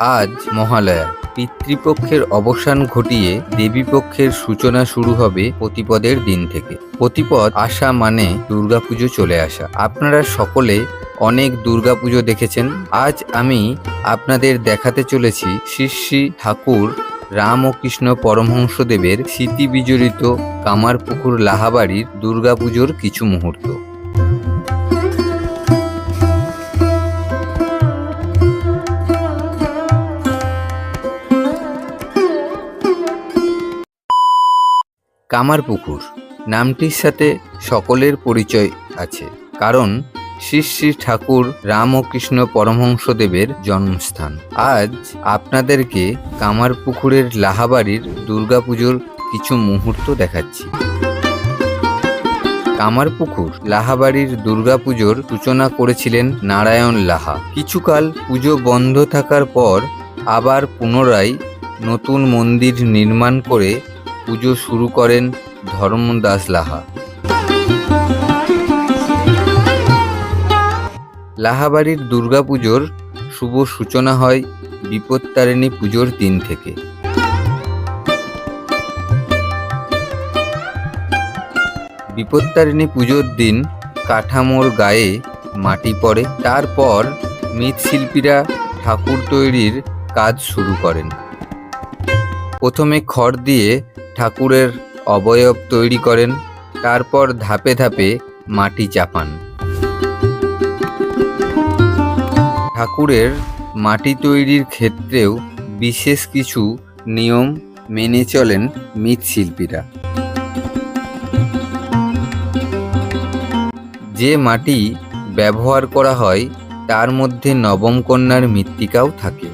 আজ মহালয়া। পিতৃপক্ষের অবসান ঘটিয়ে দেবীপক্ষের সূচনা শুরু হবে প্রতিপদের দিন থেকে। প্রতিপদ আসা মানে দুর্গাপুজো চলে আসা। আপনারা সকলে অনেক দুর্গাপুজো দেখেছেন। আজ আমি আপনাদের দেখাতে চলেছি শ্রী ঠাকুর রাম ও কৃষ্ণ পরমহংসদেবের স্মৃতি বিজড়িত কামারপুকুর লাহাবাড়ির দুর্গাপুজোর কিছু মুহূর্ত। কামারপুকুর নামটির সাথে সকলের পরিচয় আছে, কারণ শ্রী শ্রী ঠাকুর রাম ও কৃষ্ণ পরমহংসদেবের জন্মস্থান। আজ আপনাদেরকে কামারপুকুরের লাহাবাড়ির দুর্গাপুজোর কিছু মুহূর্ত দেখাচ্ছি। কামারপুকুর লাহাবাড়ির দুর্গাপুজোর সূচনা করেছিলেন নারায়ণ লাহা। কিছুকাল পুজো বন্ধ থাকার পর আবার পুনরায় নতুন মন্দির নির্মাণ করে পুজো শুরু করেন ধর্মদাস লাহা। লাহাবাড়ির দুর্গাপুজোর শুভ সূচনা হয় বিপত্তারিণী পুজোর দিন থেকে। বিপত্তারিণী পুজোর দিন কাঠামোর গায়ে মাটি পড়ে, তারপর মৃৎশিল্পীরা ঠাকুর তৈরির কাজ শুরু করেন। প্রথমে খড় দিয়ে ঠাকুরের অবয়ব তৈরি করেন, তারপর ধাপে ধাপে মাটি চাপান। ঠাকুরের মাটি তৈরির ক্ষেত্রেও বিশেষ কিছু নিয়ম মেনে চলেন মৃৎশিল্পীরা। যে মাটি ব্যবহার করা হয়, তার মধ্যে নবম কন্যার মৃত্তিকাও থাকে।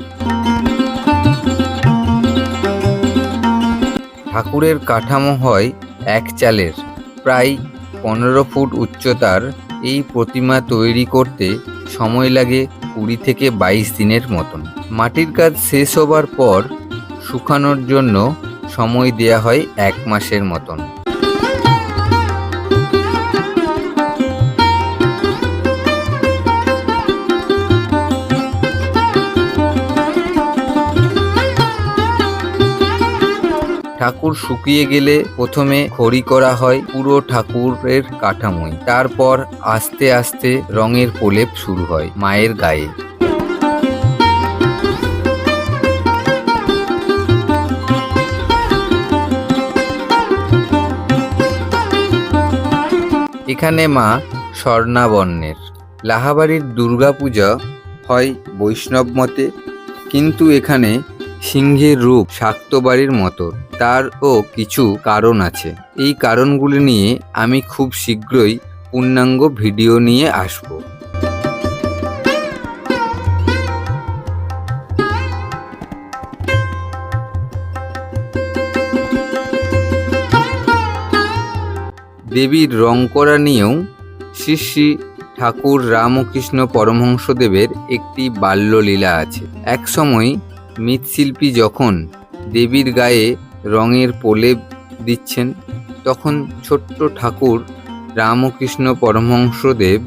ঠাকুরের কাঠামো হয় এক চালের। প্রায় পনেরো ফুট উচ্চতার এই প্রতিমা তৈরি করতে সময় লাগে কুড়ি থেকে বাইশ দিনের মতন। মাটির কাজ শেষ হবার পর শুকানোর জন্য সময় দেয়া হয় এক মাসের মতন। ঠাকুর শুকিয়ে গেলে প্রথমে খড়ি করা হয় পুরো ঠাকুরের কাঠামোয়। তারপর আস্তে আস্তে রঙের প্রলেপ শুরু হয় মায়ের গায়ে। এখানে মা স্বর্ণাবর্ণের। লাহাবাড়ির দুর্গাপূজা হয় বৈষ্ণব মতে, কিন্তু এখানে সিংহের রূপ শাক্তবাড়ির মতো। তারও কিছু কারণ আছে। এই কারণগুলি নিয়ে আমি খুব শীঘ্রই পূর্ণাঙ্গ ভিডিও নিয়ে আসব। দেবীর রং করা নিয়েও শ্রী শ্রী ঠাকুর রামকৃষ্ণ পরমহংসদেবের একটি বাল্যলীলা আছে। একসময় মৃৎশিল্পী যখন দেবীর গায়ে রঙের প্রলেপ দিচ্ছেন। তখন ছোট্ট ঠাকুর রামকৃষ্ণ পরমহংসদেব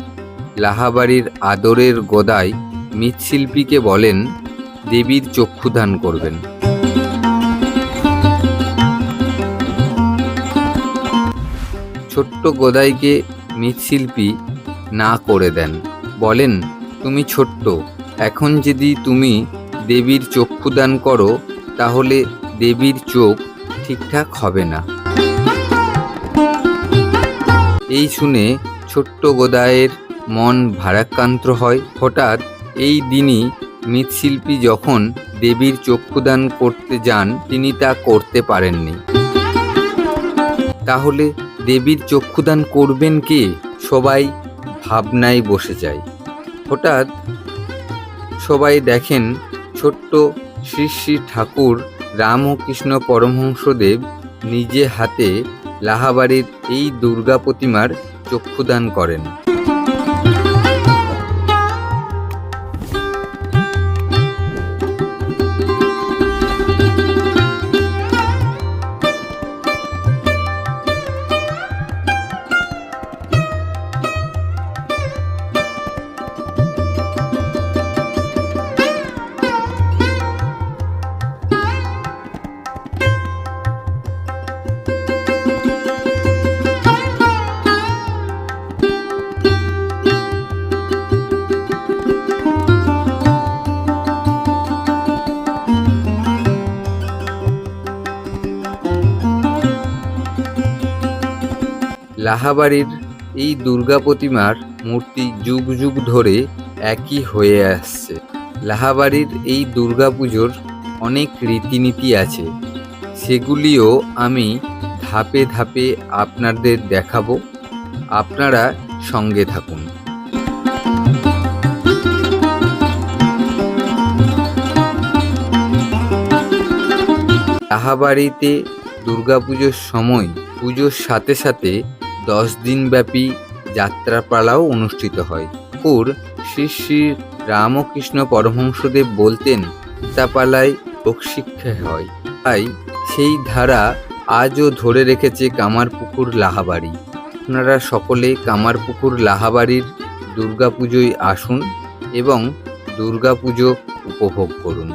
লাহাবাড়ির আদরের গোদায় মৃৎশিল্পীকে বলেন, দেবীর চক্ষুদান করবেন। ছোট্ট গদাইকে মৃৎশিল্পী না করে দেন। বলেন, তুমি ছোট্ট, এখন যদি তুমি দেবীর চক্ষুদান করো, তাহলে দেবীর চোখ ঠিকঠাক হবে না। এই শুনে ছোট্ট গোদায়ের মন ভারাক্রান্ত হয়। হঠাৎ এই দিনই মৃৎশিল্পী যখন দেবীর চক্ষুদান করতে যান, তিনি তা করতে পারেননি। তাহলে দেবীর চক্ষুদান করবেন কে? সবাই ভাবনায় বসে যায়। হঠাৎ সবাই দেখেন ছোট্ট শ্রী শ্রী ঠাকুর রামকৃষ্ণ পরমহংসদেব নিজে হাতে লাহাবাড়ির এই দুর্গা প্রতিমার চক্ষুদান করেন। লাহাবাড়ির এই দুর্গা প্রতিমার মূর্তি যুগ যুগ ধরে একই হয়ে আসছে। লাহাবাড়ির এই দুর্গাপুজোর অনেক রীতিনীতি আছে। সেগুলিও আমি ধাপে ধাপে আপনাদের দেখাবো। আপনারা সঙ্গে থাকুন। লাহাবাড়িতে দুর্গাপুজোর সময় পুজোর সাথে সাথে দশ দিনব্যাপী যাত্রাপালাও অনুষ্ঠিত হয়। ঠাকুর শ্রী শ্রী রামকৃষ্ণ পরমহংসদেব বলতেন, যাত্রাপালায় লোকশিক্ষা হয়। তাই সেই ধারা আজও ধরে রেখেছে কামারপুকুর লাহাবাড়ি। আপনারা সকলে কামারপুকুর লাহাবাড়ির দুর্গাপুজোয় আসুন এবং দুর্গাপুজো উপভোগ করুন।